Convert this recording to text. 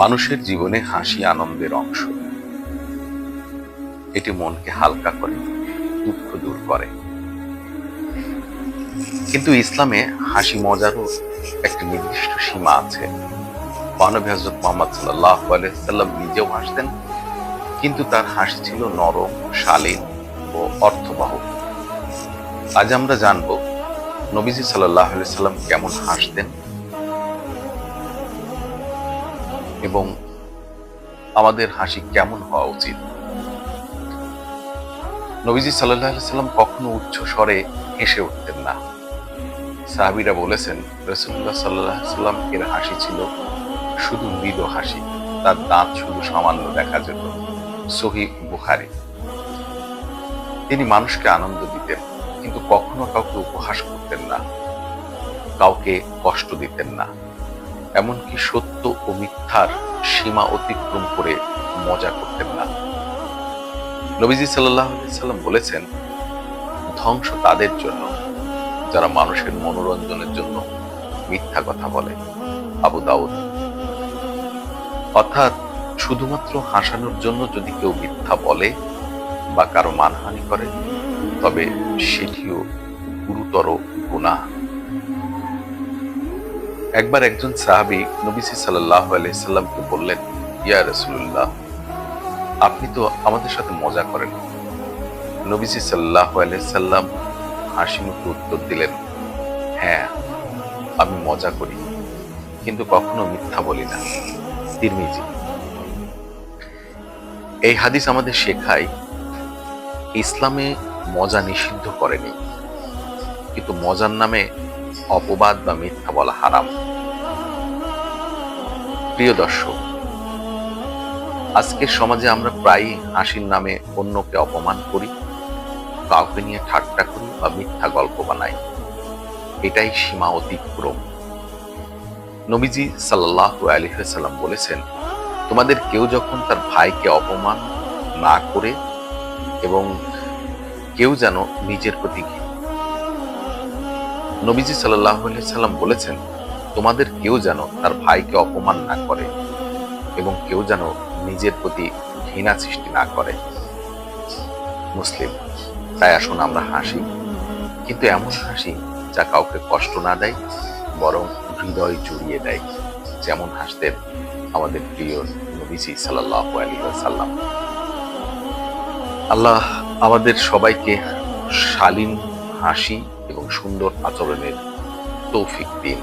মানুষের জীবনে হাসি আনন্দের অংশ। এটি মনকে হালকা করে, দুঃখ দূর করে। কিন্তু ইসলামে হাসি মজারও একটি নির্দিষ্ট সীমা আছে। মানবী হজরত মোহাম্মদ সাল্লাহ সাল্লাম নিজেও হাসতেন, কিন্তু তার হাসি ছিল নরম, শালীন ও অর্থবহ। আজ আমরা জানব, নবীজি সাল্লাহ সাল্লাম কেমন হাসতেন? এবং আমাদের হাসি কেমন হওয়া উচিত? নবীজি সাল্লাহ সাল্লাম কখনো উচ্চ স্বরে হেসে উঠতেন না। সাহাবিরা বলেছেন রসুল্লাহ সাল্লাহ সাল্লাম এর হাসি ছিল শুধু মৃদু হাসি, তার দাঁত শুধু সামান্য দেখা যেত সহি বুখারি। তিনি মানুষকে আনন্দ দিতেন, কিন্তু কখনো কাউকে উপহাস করতেন না, কাউকে কষ্ট দিতেন না। এমনকি সত্য ও মিথ্যার সীমা অতিক্রম করে মজা করতেন না। নবীজি সাল্লাম বলেছেন, ধ্বংস তাদের জন্য, যারা মানুষের মনোরঞ্জনের জন্য মিথ্যা কথা বলে, আবু দাউদ। অর্থাৎ শুধুমাত্র হাসানোর জন্য যদি কেউ মিথ্যা বলে বা কারও মানহানি করে, তবে সেটিও গুরুতর গুনাহ। একবার একজন সাহাবি নবীসি সাল্লাহ আলাইসাল্লামকে বললেন, ইয়া রসুল্লাহ আপনি তো আমাদের সাথে মজা করেন। নবীসি সাল্লাহ আলাইসাল্লাম হাসি মুখে উত্তর দিলেন হ্যাঁ আমি মজা করি, কিন্তু কখনো মিথ্যা বলি না। তিরমিজি। এই হাদিস আমাদের শেখায়, ইসলামে মজা নিষিদ্ধ করেনি, কিন্তু মজার নামে অপবাদ বা মিথ্যা বলা হারাম। প্রিয় দর্শক, আজকের সমাজে আমরা প্রায়ই হাসির নামে অন্যকে অপমান করি, কাউকে নিয়ে ঠাট্টা করি বা মিথ্যা গল্প বানাই। এটাই সীমা অতিক্রম। নবীজি সাল্লাহ আলহাম বলেছেন, তোমাদের কেউ যখন তার ভাইকে অপমান না করে এবং কেউ যেন নিজের প্রতি নবীজি সাল্লাহ সাল্লাম বলেছেন, তোমাদের কেউ যেন তার ভাইকে অপমান না করে এবং কেউ যেন নিজের প্রতি ঘৃণা সৃষ্টি না করে। মুসলিম, তাই আসুন আমরা হাসি। কিন্তু এমন হাসি যা কাউকে কষ্ট না দেয়, বরং হৃদয় জুড়িয়ে দেয়, যেমন হাসতেন আমাদের প্রিয় নবীজি সাল্লাহ আলী সাল্লাম আল্লাহ আমাদের সবাইকে শালীন হাসি এবং সুন্দর আচরণের তৌফিক দিন।